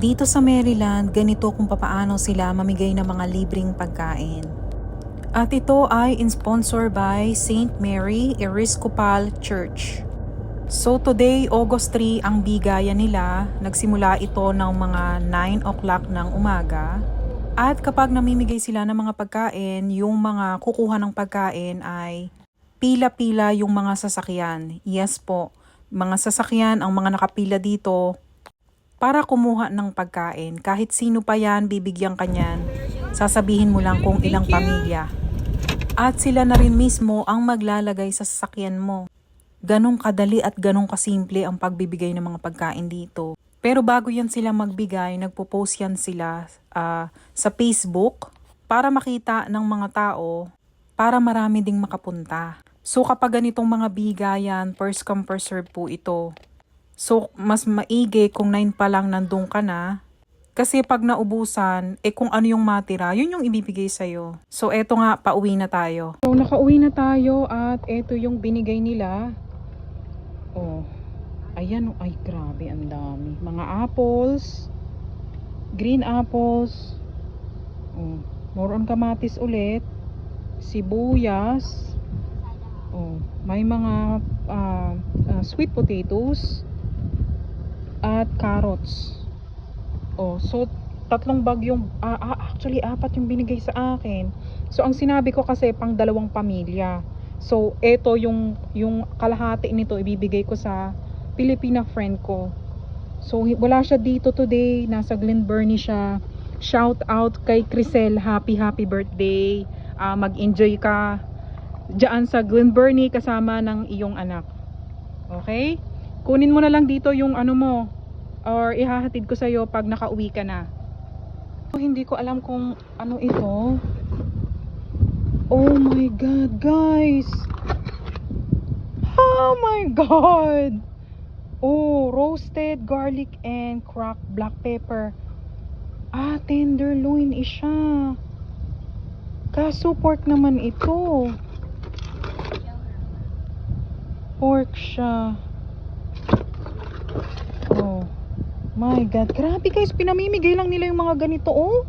Dito sa Maryland, ganito kung papaano sila mamigay ng mga libreng pagkain. At ito ay in-sponsor by St. Mary Episcopal Church. So today, August 3, ang bigayan nila. Nagsimula ito ng mga 9 o'clock ng umaga. At kapag namimigay sila ng mga pagkain, yung mga kukuha ng pagkain ay pila-pila yung mga sasakyan. Yes po, mga sasakyan ang mga nakapila dito para kumuha ng pagkain. Kahit sino pa yan, bibigyan ka niyan. Sasabihin mo lang kung ilang pamilya. At sila na rin mismo ang maglalagay sa sasakyan mo. Ganong kadali at ganong kasimple ang pagbibigay ng mga pagkain dito. Pero bago yan sila magbigay, nagpo-post yan sila ah, sa Facebook para makita ng mga tao para marami ding makapunta. So kapag ganitong mga bigayan, first come first serve po ito. So mas maigi kung 9 pa lang nandun ka na. Kasi pag naubusan, eh kung ano yung matira, yun yung ibibigay sa'yo. So eto nga, pauwi na tayo. So nakauwi na tayo at eto yung binigay nila. Oh, ayan, oh, ay grabe, ang dami. Mga apples, green apples, oh, more on kamatis ulit, sibuyas, oh, may mga ah, ah, sweet potatoes, at carrots. Oh, so tatlong bag yung ah, ah, actually apat yung binigay sa akin. So ang sinabi ko kasi pang dalawang pamilya. So eto yung yung kalahati nito ibibigay ko sa Filipina friend ko. So wala siya dito today, nasa Glen Burnie siya. Shout out kay Crisel, happy happy birthday. Ah, mag-enjoy ka diyan sa Glen Burnie kasama ng iyong anak. Okay? Kunin mo na lang dito yung ano mo or ihahatid ko sa iyo pag nakauwi ka na. Oh, hindi ko alam kung ano ito. Oh my god, guys. Oh my god. Oh, roasted garlic and cracked black pepper. Ah, tenderloin is siya. Kaso pork naman ito. Pork siya. Oh. My God. Grabe guys, pinamimigay lang nila yung mga ganito, oh.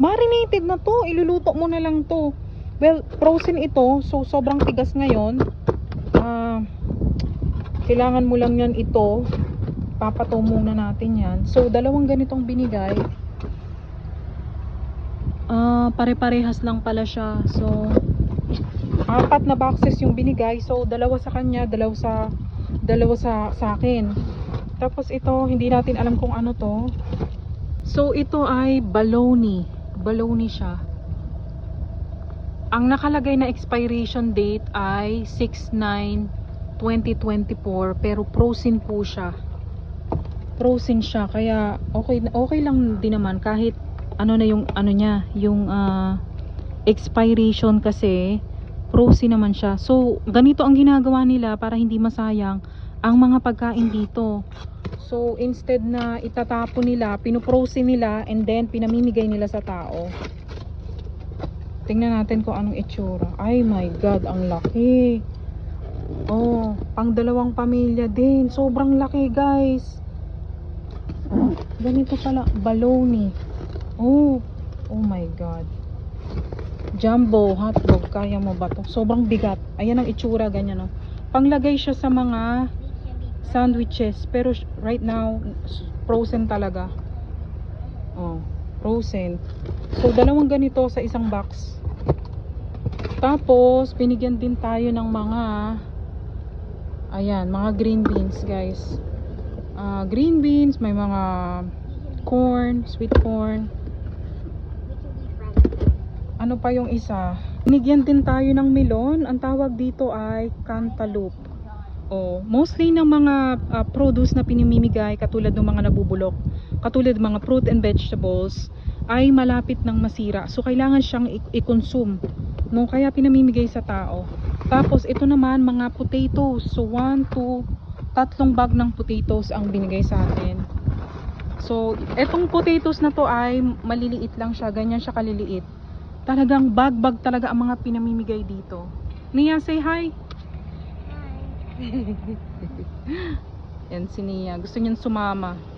Marinated na to. Iluluto mo na lang to. Well, frozen ito. So, sobrang tigas ngayon. Ah, kailangan mo lang yan ito. Papato muna natin yan. So, dalawang ganitong binigay. Ah, pare-parehas lang pala siya. So, apat na boxes yung binigay. So, dalawa sa kanya, dalawa sa dalawa sa sa akin. Tapos ito, hindi natin alam kung ano to. So, ito ay baloney. Baloney siya. Ang nakalagay na expiration date ay 6-9-2024 pero frozen po siya. Frozen siya kaya okay okay lang din naman kahit ano na yung ano niya, yung ah, expiration kasi frozen naman siya. So, ganito ang ginagawa nila para hindi masayang ang mga pagkain dito. So, instead na itatapon nila, pinoprosen nila and then pinamimigay nila sa tao. Tingnan natin kung anong itsura. Ay my God, ang laki. Oh, pang dalawang pamilya din. Sobrang laki, guys. Ganito pala. Baloney. Oh, oh my God. Jumbo hotdog. Kaya mo ba to? Sobrang bigat. Ayan ang itsura, ganyan oh. Panglagay siya sa mga sandwiches. Pero right now, frozen talaga. Oh, frozen. So, dalawang ganito sa isang box. Tapos, binigyan din tayo ng mga ayan, mga green beans, guys. Ah, green beans, may mga corn, sweet corn. Ano pa yung isa? Binigyan din tayo ng melon. Ang tawag dito ay cantaloupe. Oh, mostly ng mga ah, produce na pinimimigay katulad ng mga nabubulok, katulad ng mga fruit and vegetables ay malapit ng masira. So kailangan siyang i-consume. No, kaya pinamimigay sa tao. Tapos ito naman mga potatoes. So 1 2 tatlong bag ng potatoes ang binigay sa atin. So, etong potatoes na to ay maliliit lang siya, ganyan siya kaliliit. Talagang bag-bag talaga ang mga pinamimigay dito. Nia, say hi. Yan si Nia. Gusto niyan sumama.